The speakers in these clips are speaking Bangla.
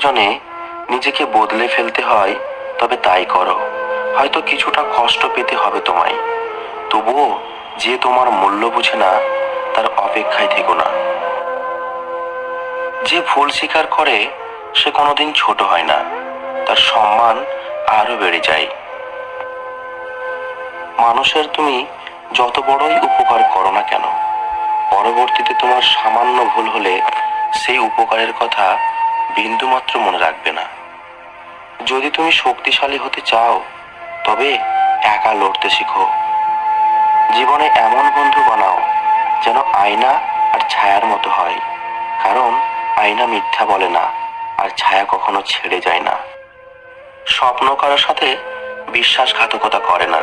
প্রয়োজনে নিজেকে বদলে ফেলতে হয়, তবে তাই করো। হয়তো কিছুটা কষ্ট পেতে হবে তোমায়। তবুও যে তোমার মূল্য বুঝে না, তার অপেক্ষায় থেকো না। যে ভুল স্বীকার করে, সে কোনোদিন ছোট হয় না। তার সম্মান আরও বেড়ে যায়। মানুষের তুমি যত বড়ই উপকার করো না কেন, পরবর্তীতে তোমার সামান্য ভুল হলে সেই উপকারের কথা বিন্দুমাত্র মনে রাখবে না। যদি তুমি শক্তিশালী হতে চাও, তবে একা লড়তে শিখো। জীবনে এমন বন্ধু বানাও যেন আয়না আর ছায়ার মতো হয়। কারণ আয়না মিথ্যা বলে না, আর ছায়া কখনো ছেড়ে যায় না। স্বপ্ন কারোর সাথে বিশ্বাসঘাতকতা করে না।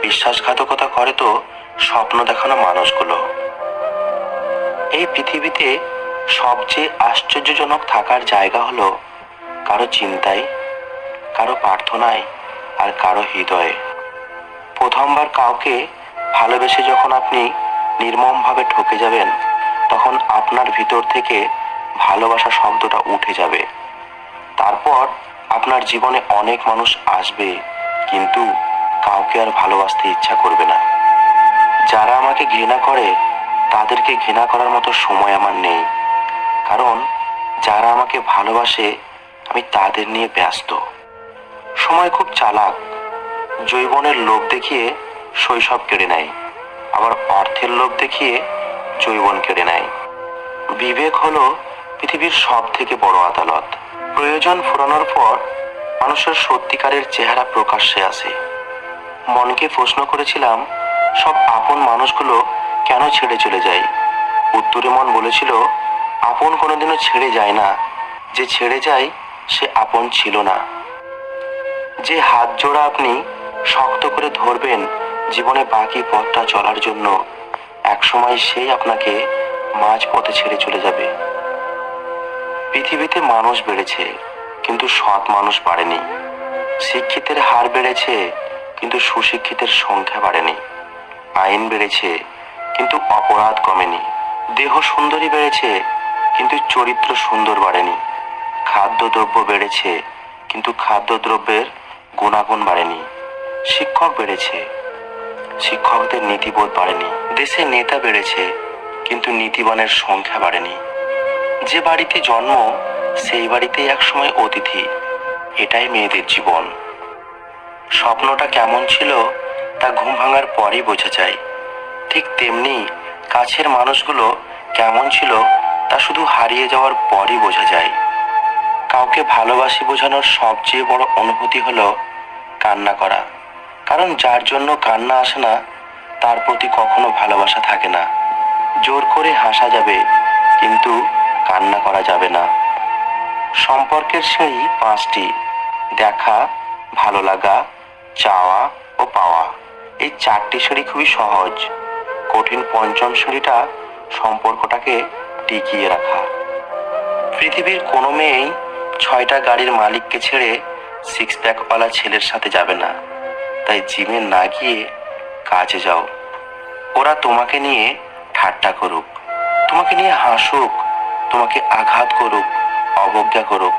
বিশ্বাসঘাতকতা করে তো স্বপ্ন দেখানো মানুষগুলো। এই পৃথিবীতে সবচেয়ে আশ্চর্যজনক থাকার জায়গা হলো কারও চিন্তায়, কারও প্রার্থনায় আর কারও হৃদয়ে। প্রথমবার কাউকে ভালোবেসে যখন আপনি নির্মমভাবে ঠকে যাবেন, তখন আপনার ভিতর থেকে ভালোবাসা শব্দটা উঠে যাবে। তারপর আপনার জীবনে অনেক মানুষ আসবে, কিন্তু কাউকে আর ভালোবাসতে ইচ্ছা করবে না। যারা আমাকে ঘৃণা করে, তাদেরকে ঘৃণা করার মতো সময় আমার নেই। কারণ যারা আমাকে ভালোবাসে, আমি তাদের নিয়ে ব্যস্ত। সময় খুব চালাক জৈবনের লোভ দেখিয়ে শৈশব কেড়ে নেয়, আবার অর্থের লোভ দেখিয়ে জৈবন কেড়ে নেয়। বিবেক হলো পৃথিবীর সব থেকে বড় আদালত। প্রয়োজন ফুরানোর পর মানুষের সত্যিকারের চেহারা প্রকাশ্যে আসে। মনকে প্রশ্ন করেছিলাম, সব আপন মানুষগুলো কেন ছেড়ে চলে যায়? উত্তরে মন বলেছিল আপন কোনোদিনও ছেড়ে যায় না। যে ছেড়ে যায়, সে আপন ছিল না। যে হাত জোড়া আপনি শক্ত করে ধরবেন জীবনে বাকি পথটা চলার জন্য, একসময় সেই আপনাকে মাঝ পথে ছেড়ে চলে যাবে। পৃথিবীতে মানুষ বেড়েছে, কিন্তু সৎ মানুষ বাড়েনি। শিক্ষিতের হার বেড়েছে, কিন্তু সুশিক্ষিতের সংখ্যা বাড়েনি। আইন বেড়েছে, কিন্তু অপরাধ কমেনি। দেহ সুন্দরী বেড়েছে কিন্তু চরিত্র সুন্দর বাড়েনি। খাদ্যদ্রব্য বেড়েছে, কিন্তু খাদ্যদ্রব্যের গুণাগুণ বাড়েনি। শিক্ষক বেড়েছে, শিক্ষকদের নীতিবোধ বাড়েনি। দেশে নেতা বেড়েছে, কিন্তু নীতিবানের সংখ্যা বাড়েনি। যে বাড়িতে জন্ম, সেই বাড়িতে একসময় অতিথি। এটাই মেয়েদের জীবন। স্বপ্নটা কেমন ছিল, তা ঘুম ভাঙার পরই বোঝা যায়। ঠিক তেমনি কাছের মানুষগুলো কেমন ছিল তা শুধু হারিয়ে যাওয়ার পরই বোঝা যায়। কাউকে ভালোবাসি বোঝানোর সবচেয়ে বড় অনুভূতি হলো কান্না করা। কারণ যার জন্য কান্না আসে না, তার প্রতি কখনো ভালোবাসা থাকে না। জোর করে হাসা যাবে, কিন্তু কান্না করা যাবে না। সম্পর্কের সিঁড়ি পাঁচটি, দেখা, ভালো লাগা, চাওয়া ও পাওয়া, এই চারটি সিঁড়ি খুবই সহজ। কঠিন পঞ্চম সিঁড়িটা সম্পর্কটাকে টিকিয়ে রাখা। পৃথিবীর কোনো মেয়েই ছয়টা গাড়ির মালিককে ছেড়ে সিক্স প্যাকওয়ালা ছেলের সাথে যাবে না। তাই জিমে না গিয়ে কাজে যাও। ওরা তোমাকে নিয়ে ঠাট্টা করুক। তোমাকে নিয়ে হাসুক। তোমাকে আঘাত করুক, অবজ্ঞা করুক।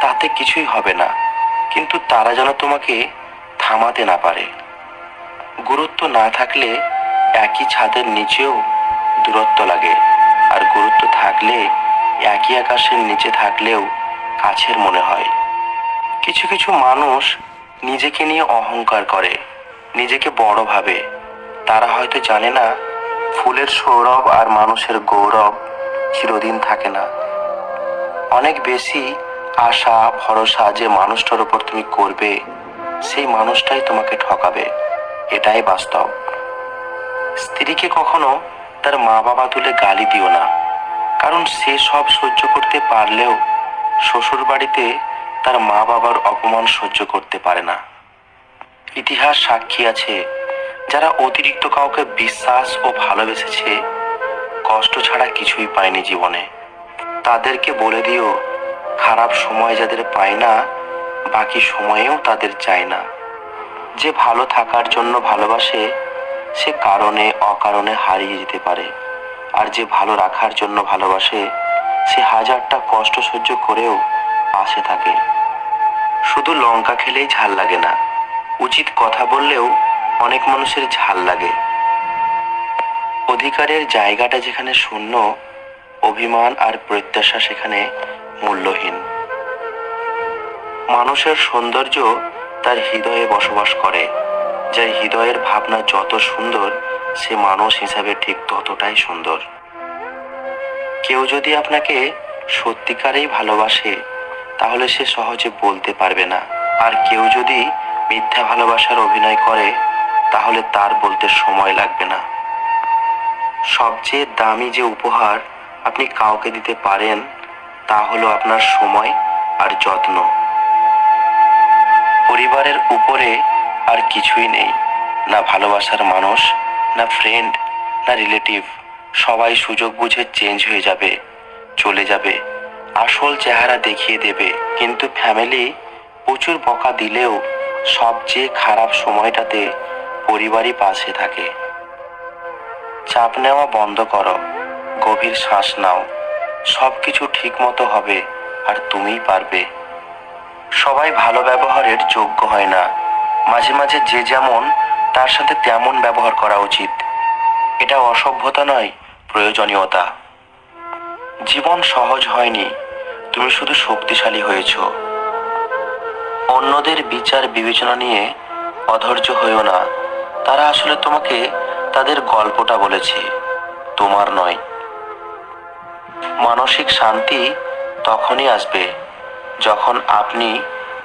তাতে কিছুই হবে না। কিন্তু তারা যেন তোমাকে থামাতে না পারে। গুরুত্ব না থাকলে একই ছাদের নিচেও দূরত্ব লাগে। আর গুরুত্ব থাকলে, একই আকাশের নিচে থাকলেও কাছের মনে হয়। কিছু কিছু মানুষ নিজেকে নিয়ে অহংকার করে, নিজেকে বড় ভাবে। তারা হয়তো জানে না, ফুলের সৌরভ আর মানুষের গৌরব চিরদিন থাকে না। অনেক বেশি আশা, ভরসা যে মানুষটার উপর তুমি করবে, সেই মানুষটাই তোমাকে ঠকাবে। এটাই বাস্তব। স্ত্রীকে কখনো তার মা বাবা তুলে গালি দিও না। কারণ সে সব সহ্য করতে পারলেও শ্বশুর বাড়িতে তার মা বাবার অপমান সহ্য করতে পারে না। ইতিহাস সাক্ষী আছে, যারা অতিরিক্ত কাউকে বিশ্বাস ও ভালোবেসেছে, কষ্ট ছাড়া কিছুই পায়নি জীবনে। তাদেরকে বলে দিও, খারাপ সময় যাদের পায় না, বাকি সময়েও তাদের চায় না। যে ভালো থাকার জন্য ভালোবাসে সে কারণে অকারণে হারিয়ে যেতে পারে। আর যে ভালো রাখার জন্য ভালোবাসে, সে হাজারটা কষ্ট সহ্য করেও পাশে থাকে। শুধু লঙ্কা খেলেই ঝাল লাগে না, উচিত কথা বললেও অনেক মানুষের ঝাল লাগে। অধিকারের জায়গাটা যেখানে শূন্য, অভিমান আর প্রত্যাশা সেখানে মূল্যহীন। মানুষের সৌন্দর্য তার হৃদয়ে বসবাস করে। যার হৃদয়ের ভাবনা যত সুন্দর, সে মানুষ হিসাবে ঠিক ততটাই সুন্দর। কেউ যদি আপনাকে সত্যিকারেই ভালোবাসে, তাহলে সে সহজে বলতে পারবে না। আর কেউ যদি মিথ্যা ভালোবাসার অভিনয় করে, তাহলে তার বলতে সময় লাগবে না। সবচেয়ে দামি যে উপহার আপনি কাউকে দিতে পারেন, তা হলো আপনার সময় আর যত্ন। পরিবারের উপরে আর কিছুই নেই। না ভালোবাসার মানুষ, না ফ্রেন্ড না রিলেটিভ সবাই সুযোগ বুঝে চেঞ্জ হয়ে যাবে, চলে যাবে। আসল চেহারা দেখিয়ে দেবে। কিন্তু ফ্যামিলি প্রচুর বকা দিলেও সবচেয়ে খারাপ সময়টাতে পরিবারই পাশে থাকে। চাপ নেওয়া বন্ধ করো, গভীর শ্বাস নাও। সব কিছু ঠিক মতো হবে আর তুমিই পারবে। সবাই ভালো ব্যবহারের যোগ্য হয় না। মাঝে মাঝে যে যেমন, তার সাথে তেমন ব্যবহার করা উচিত। এটা অসভ্যতা নয়, প্রয়োজনীয়তা। জীবন সহজ হয়নি, তুমি শুধু শক্তিশালী হয়েছ। অন্যদের বিচার বিবেচনা নিয়ে অধৈর্য হইও না, তারা আসলে তোমাকে তাদের গল্পটা বলেছে, তোমার নয়। মানসিক শান্তি তখনই আসবে, যখন আপনি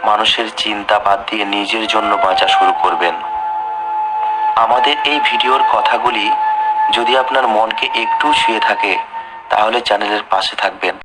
মানুষের চিন্তা বাদ দিয়ে নিজের জন্য বাঁচা শুরু করবেন। আমাদের এই ভিডিওর কথাগুলি যদি আপনার মনকে একটু ছুঁয়ে থাকে, তাহলে চ্যানেলের পাশে থাকবেন।